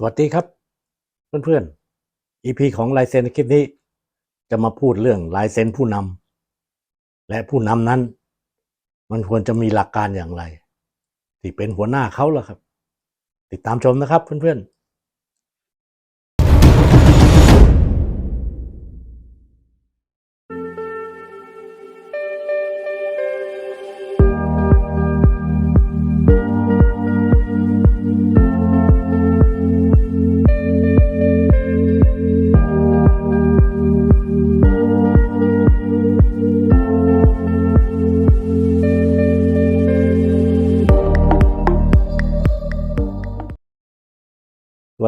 สวัสดีครับ เพื่อนๆ EP ของลายเซ็นคลิปนี้ จะมาพูดเรื่องลายเซ็นผู้นำและผู้นำนั้น มันควรจะมีหลักการอย่างไร ที่เป็นหัวหน้าเขาล่ะครับ ติดตามชมนะครับเพื่อนๆ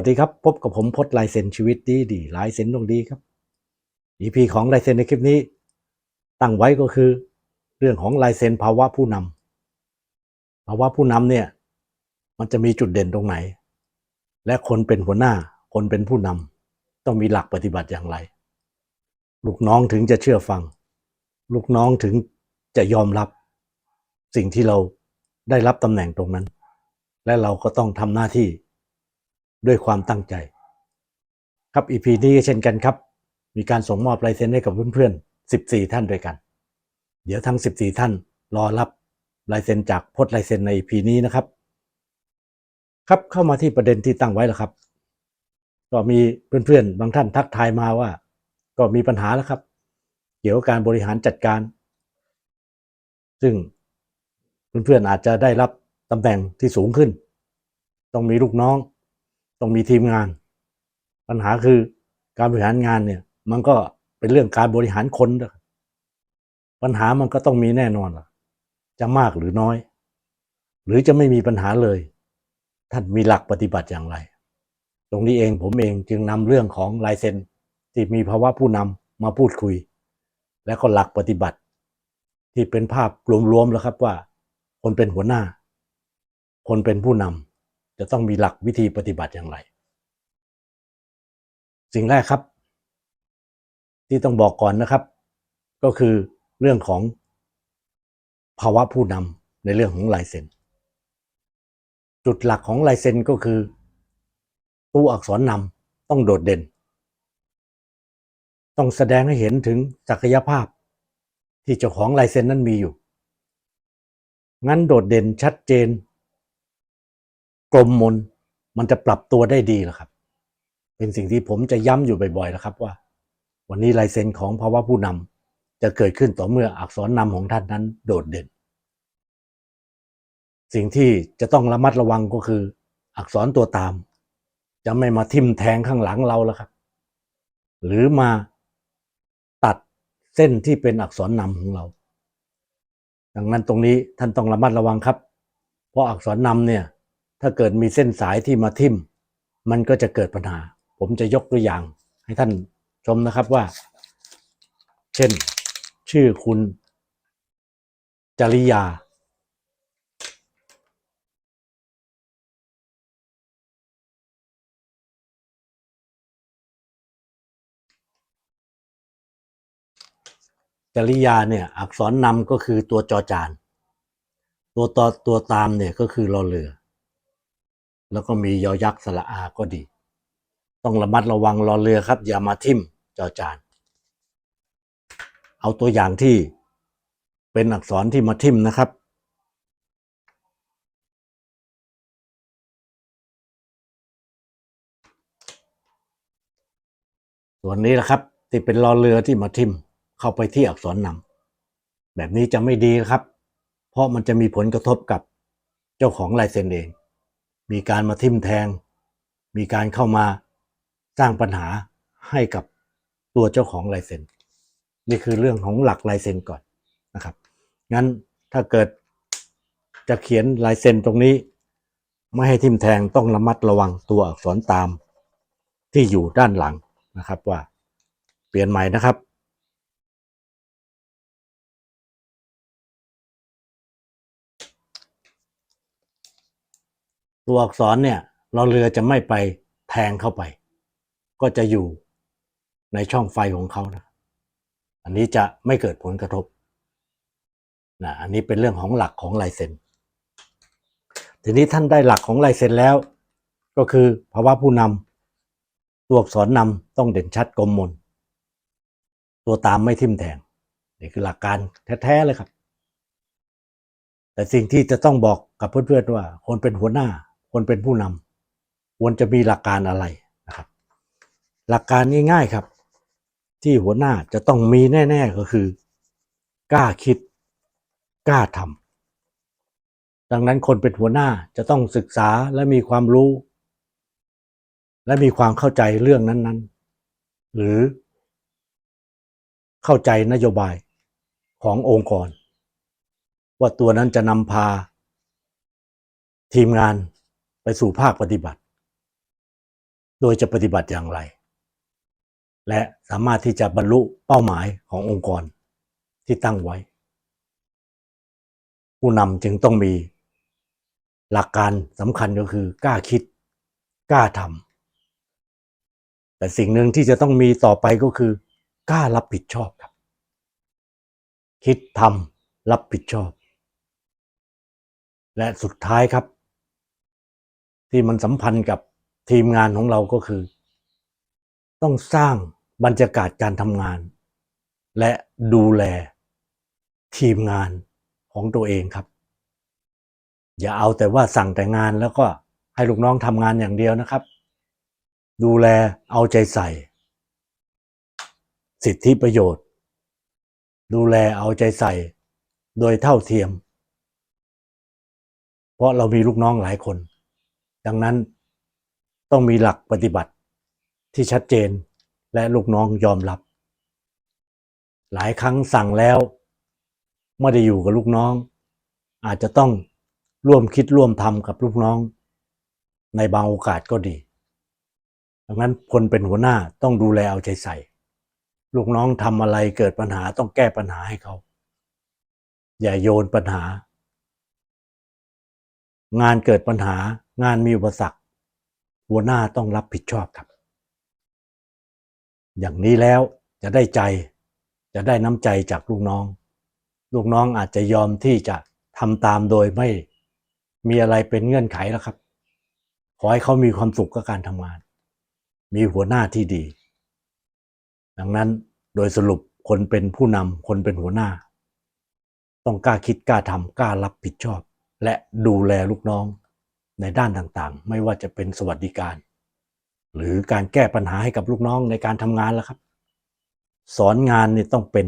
วัสดีครับ พบกับผมพจน์ลายเซ็นชีวิตดีดีลายเซ็นดวงดีครับ EP ของลายเซ็นในคลิปนี้ ตั้งไว้ก็คือ เรื่องของลายเซ็นภาวะผู้นำภาวะผู้นำเนี่ย มันจะมีจุดเด่นตรงไหน และคนเป็นหัวหน้า คนเป็นผู้นำต้องมีหลักปฏิบัติอย่างไร ลูกน้องถึงจะเชื่อฟัง ลูกน้องถึงจะยอมรับ สิ่งที่เราได้รับตำแหน่งตรงนั้น และเราก็ต้องทำหน้าที่ ด้วยความตั้งใจ ครับ EP นี้ก็เช่นกันครับ มีการส่งมอบลายเซ็นให้กับเพื่อนๆ 14 ท่านด้วยกัน เดี๋ยวทั้ง 14 ท่านรอรับลายเซ็นจากพจน์ลายเซ็นใน EP นี้นะครับ ครับเข้ามาที่ประเด็นที่ตั้งไว้แล้วครับ ก็มีเพื่อนๆ บางท่านทักทายมาว่า ก็มีปัญหาแล้วครับ เกี่ยวกับการบริหารจัดการ ซึ่งเพื่อนๆอาจจะได้รับตำแหน่งที่สูงขึ้น ต้องมีลูกน้อง ต้องมีทีมงาน ปัญหาคือการบริหารงานเนี่ย มันก็เป็นเรื่องการบริหารคนด้วยปัญหามันก็ต้องมีแน่นอนจะมากหรือน้อย หรือจะไม่มีปัญหาเลย ท่านมีหลักปฏิบัติอย่างไร ตรงนี้เองผมเองจึงนำเรื่องของลายเซ็นที่มีภาวะผู้นำมาพูดคุย และก็หลักปฏิบัติ ที่เป็นภาพรวมๆแล้วครับว่า คนเป็นหัวหน้า คนเป็นผู้นำ จะต้องมีหลักวิธีปฏิบัติอย่างไร สิ่งแรกครับ ที่ต้องบอกก่อนนะครับ ก็คือเรื่องของภาวะผู้นำในเรื่องของลายเซ็นจุดหลักของลายเซ็นก็คือ ตัวอักษรนำต้องโดดเด่น ต้องแสดงให้เห็นถึงศักยภาพ ที่เจ้าของลายเซ็นนั้นมีอยู่ งั้นโดดเด่นชัดเจน กลมมนมันจะปรับตัวได้ดีหรอครับ เป็นสิ่งที่ผมจะย้ำอยู่บ่อยๆนะครับว่า วันนี้ลายเซ็นของภาวะผู้นำจะเกิดขึ้นต่อเมื่ออักษรนำของท่านนั้นโดดเด่น สิ่งที่จะต้องระมัดระวังก็คือ อักษรตัวตาม จะไม่มาทิ่มแทงข้างหลังเราแล้วครับ หรือมาตัดเส้นที่เป็นอักษรนำของเรา ดังนั้นตรงนี้ท่านต้องระมัดระวังครับ เพราะอักษรนำเนี่ย ถ้าเกิดมีเส้นสายที่มาทิ่ม มันก็จะเกิดปัญหา ผมจะยกตัวอย่างให้ท่านชมนะครับว่า เช่น ชื่อคุณ จริยา จริยาเนี่ย อักษรนำก็คือตัวจอจาน ตัวต่อตัวตามเนี่ยก็คือรอเรือ แล้วก็มียอยักษ์สระอาก็ดี ต้องระมัดระวังรอเรือครับ อย่ามาทิ่มจอจาน เอาตัวอย่างที่เป็นอักษรที่มาทิ่มนะครับส่วนนี้แหละครับ ที่เป็นรอเรือที่มาทิ่มเข้าไปที่อักษรนำแบบนี้จะไม่ดีครับ เพราะมันจะมีผลกระทบกับเจ้าของลายเซ็นเอง มีการมาทิ่มแทง มีการเข้ามาสร้างปัญหาให้กับตัวเจ้าของลายเซ็นนี่คือเรื่องของหลักลายเซ็นก่อนนะครับ งั้นถ้าเกิดจะเขียนลายเซ็นตรงนี้ ไม่ให้ทิ่มแทงต้องระมัดระวังตัวอักษรตามที่อยู่ด้านหลังนะครับว่าเปลี่ยนใหม่นะครับ ตัวอักษรเนี่ยเราเรือจะไม่ไปแทงเข้าไป ก็จะอยู่ในช่องไฟของเขานะ อันนี้จะไม่เกิดผลกระทบนะอันนี้เป็นเรื่องของหลักของลายเซ็นทีนี้ท่านได้หลักของลายเซ็นแล้ว ก็คือภาวะผู้นำตัวอักษรนำต้องเด่นชัดกลมมน ตัวตามไม่ทิ่มแทงนี่คือหลักการแท้ๆเลยครับ แต่สิ่งที่จะต้องบอกกับเพื่อนๆว่า คนเป็นหัวหน้า คนเป็นผู้นำควรจะมีหลักการอะไรนะครับ หลักการง่ายๆครับ ที่หัวหน้าจะต้องมีแน่ ๆก็คือกล้าคิดกล้าทำดังนั้นคนเป็นหัวหน้าจะต้องศึกษาและมีความรู้ และมีความเข้าใจเรื่องนั้นๆ หรือเข้าใจนโยบายขององค์กร ว่าตัวนั้นจะนำพาทีมงาน ไปสู่ภาคปฏิบัติ โดยจะปฏิบัติอย่างไร และสามารถที่จะบรรลุเป้าหมายขององค์กรที่ตั้งไว้ ผู้นำจึงต้องมี หลักการสำคัญก็คือกล้าคิด กล้าทำแต่สิ่งหนึ่งที่จะต้องมีต่อไปก็คือกล้ารับผิดชอบครับ คิดทำรับผิดชอบ และสุดท้ายครับ ที่มันสัมพันธ์กับทีมงานของเราก็คือ ต้องสร้างบรรยากาศการทำงาน และดูแลทีมงานของตัวเองครับ อย่าเอาแต่ว่าสั่งแต่งานแล้วก็ให้ลูกน้องทำงานอย่างเดียวนะครับ ดูแลเอาใจใส่ สิทธิประโยชน์ ดูแลเอาใจใส่ โดยเท่าเทียม เพราะเรามีลูกน้องหลายคน ดังนั้นต้องมีหลักปฏิบัติที่ชัดเจนและลูกน้องยอมรับ หลายครั้งสั่งแล้วไม่ได้อยู่กับลูกน้อง อาจจะต้องร่วมคิดร่วมทำกับลูกน้อง ในบางโอกาสก็ดี ดังนั้นคนเป็นหัวหน้าต้องดูแลเอาใจใส่ ลูกน้องทำอะไรเกิดปัญหาต้องแก้ปัญหาให้เขา อย่าโยนปัญหา งานเกิดปัญหา งานมีอุปสรรค หัวหน้าต้องรับผิดชอบครับ อย่างนี้แล้วจะได้ใจ จะได้น้ำใจจากลูกน้อง ลูกน้องอาจจะยอมที่จะทำตามโดยไม่มีอะไรเป็นเงื่อนไขแล้วครับ ขอให้เขามีความสุขกับการทำงาน มีหัวหน้าที่ดี ดังนั้นโดยสรุปคนเป็นผู้นำคนเป็นหัวหน้า ต้องกล้าคิดกล้าทำกล้ารับผิดชอบ และดูแลลูกน้อง ในด้านต่างๆ ไม่ว่าจะเป็นสวัสดิการ หรือการแก้ปัญหาให้กับลูกน้องในการทำงานแล้วครับ สอนงานนี่ต้องเป็น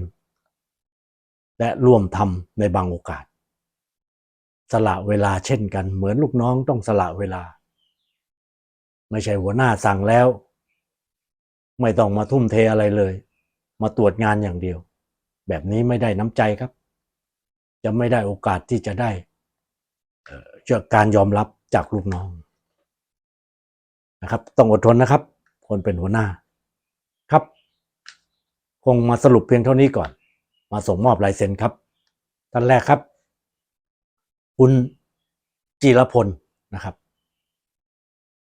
และร่วมทำในบางโอกาส สละเวลาเช่นกัน เหมือนลูกน้องต้องสละเวลา ไม่ใช่หัวหน้าสั่งแล้ว ไม่ต้องมาทุ่มเทอะไรเลย มาตรวจงานอย่างเดียว แบบนี้ไม่ได้น้ำใจครับ จะไม่ได้โอกาสที่จะได้เอ่อจากการยอมรับ จากลูกน้องนะครับ ต้องอดทนนะครับ คนเป็นหัวหน้าครับ คงมาสรุปเพียงเท่านี้ก่อน มาส่งมอบลายเซ็นครับท่านแรกครับ คุณจิรพลนะครับ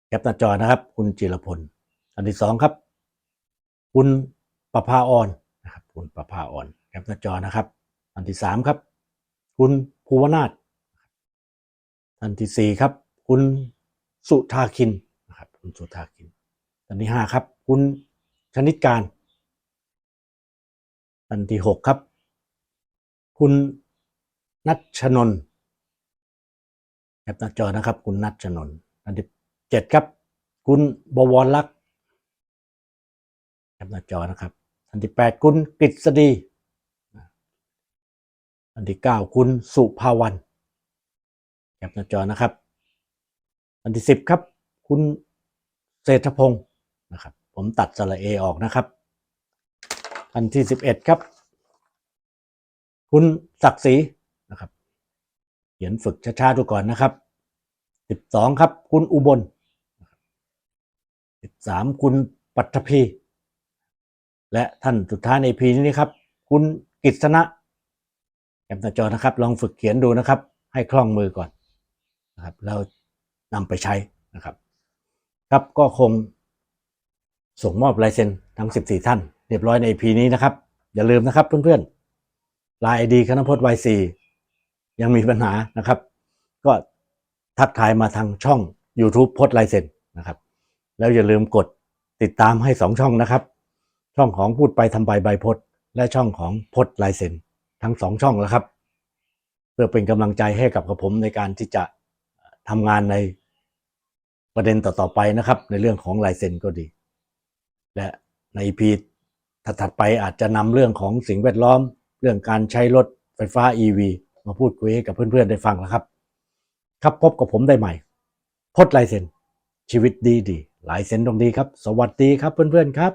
แคปหน้าจอนะครับ คุณจิรพลอันที่สองครับ คุณประภาออนนะครับ คุณประภาออนแคปหน้าจอนะครับ อันที่สามครับ คุณภูวนาถอันที่สี่ครับ คุณสุธาคินนะครับคุณสุธาคินอันที่ห้าครับ คุณชนิดการอันที่หกครับ คุณนัชชนนท์แคปหน้าจอนะครับ คุณนัชชนนท์อันที่เจ็ดครับ คุณบวรลักษณ์แคปหน้าจอนะครับอันที่แปดคุณกฤษฎีอันที่เก้าคุณสุภาวันแคปหน้าจอนะครับ อันที่สิบครับ คุณเศรษฐพงศ์นะครับ ผมตัดสระเอออกนะครับ อันที่สิบเอ็ดครับ คุณศักดิ์ศรีนะครับ เขียนฝึกช้าๆดูก่อนนะครับสิบสองครับ คุณอุบลสิบสามคุณปัทภีและท่านสุดท้ายในพีนี้ครับ คุณกิษณะแคปหน้าจอนะครับ ลองฝึกเขียนดูนะครับ ให้คล่องมือก่อนนะครับแล้ว นำไปใช้นะครับ ครับก็คงส่งมอบลายเซ็นทั้ง 14 ท่าน เรียบร้อยใน EP นี้นะครับ อย่าลืมนะครับเพื่อนๆลายไอดีคณพจน์ Y4 ยังมีปัญหานะครับ ก็ทักทายมาทางช่อง YouTube พจน์ลายเซ็นนะครับ แล้วอย่าลืมกดติดตามให้สองช่องนะครับ ช่องของพูดไปทำไปใบพดและช่องของพดลายเซ็นทั้งสองช่องแล้วครับ เพื่อเป็นกำลังใจให้กับกระผมในการที่จะทำงานใน ประเด็นต่อๆไปนะครับ ในเรื่องของลายเซ็นก็ดี และในพีถัดๆไปอาจจะนำเรื่องของสิ่งแวดล้อม เรื่องการใช้รถไฟฟ้า EV มาพูดคุยให้กับเพื่อนๆได้ฟังแล้วครับ ครับพบกับผมได้ใหม่ พดลายเซ็นชีวิตดีดีลายเซ็นตรงดีครับ สวัสดีครับเพื่อนๆครับ